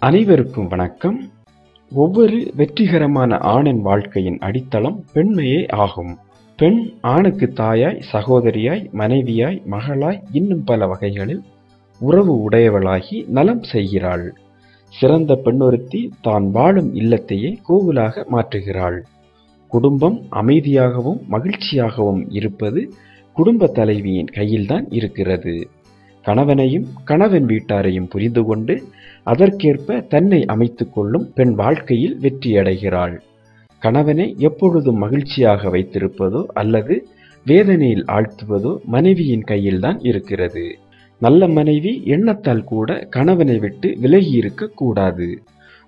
அனைவருக்கும் வணக்கம். ஒவ்வொரு வெற்றிகரமான ஆணின் வாழ்க்கையின் அடித்தளம் பெண்மையே ஆகும். பெண் ஆணுக்கு தாயாய் சகோதரியாய் மனைவியாய் மகளாய் இன்னும் பல வகைகளில் உறவு உடையவளாகி நலம் செய்கிறாள். சிறந்த பெண்ணொருத்தி தான் வாழும் இல்லத்தையே கோவிலாக மாற்றுகிறாள். குடும்பம் அமைதியாகவும் மகிழ்ச்சியாகவும் இருப்பது குடும்ப தலைவியின் கையில்தான் இருக்கிறது. கணவனையும் கணவன் வீட்டாரையும் புரிந்து கொண்டு அதற்கேற்ப தன்னை அமைத்து கொள்ளும் பெண் வாழ்க்கையில் வெற்றியடைகிறாள் கணவனை எப்பொழுதும் மகிழ்ச்சியாக வைத்திருப்பதோ அல்லது வேதனையில் ஆழ்த்துவதோ மனைவியின் கையில்தான் இருக்கிறது. நல்ல மனைவி எண்ணத்தால் கூட கணவனை விட்டு விலகி கூடாது.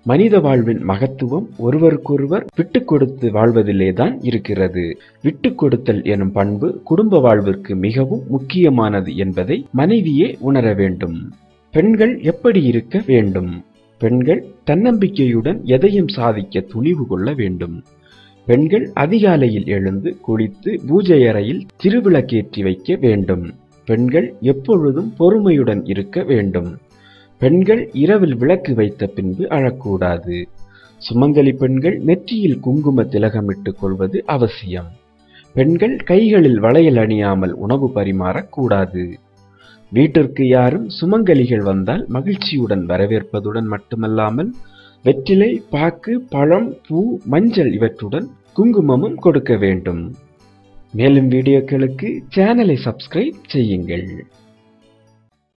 மனித வாழ்வின் மகத்துவம் ஒருவருக்கொருவர் விட்டு கொடுத்து வாழ்வதிலேதான் இருக்கிறது. விட்டு கொடுத்தல் எனும் பண்பு குடும்ப வாழ்விற்கு மிகவும் முக்கியமானது என்பதை மனைவியே உணர வேண்டும். பெண்கள் எப்படி இருக்க வேண்டும்? பெண்கள் தன்னம்பிக்கையுடன் எதையும் சாதிக்க துணிவு கொள்ள வேண்டும். பெண்கள் அதிகாலையில் எழுந்து குளித்து பூஜை அறையில் திருவிளக்கேற்றி வைக்க வேண்டும். பெண்கள் எப்பொழுதும் பொறுமையுடன் இருக்க வேண்டும். பெண்கள் இரவில் விளக்கு வைத்த பின்பு அழக்கூடாது. சுமங்கலி பெண்கள் நெற்றியில் குங்கும திலகமிட்டுக் கொள்வது அவசியம். பெண்கள் கைகளில் வளையல் அணியாமல் உணவு பரிமாறக்கூடாது வீட்டிற்கு யாரும் சுமங்கலிகள் வந்தால் மகிழ்ச்சியுடன் வரவேற்பதுடன் மட்டுமல்லாமல் வெற்றிலை பாக்கு பழம் பூ மஞ்சள் இவற்றுடன் குங்குமமும் கொடுக்க வேண்டும். மேலும் வீடியோக்களுக்கு சேனலை சப்ஸ்கிரைப் செய்யுங்கள்.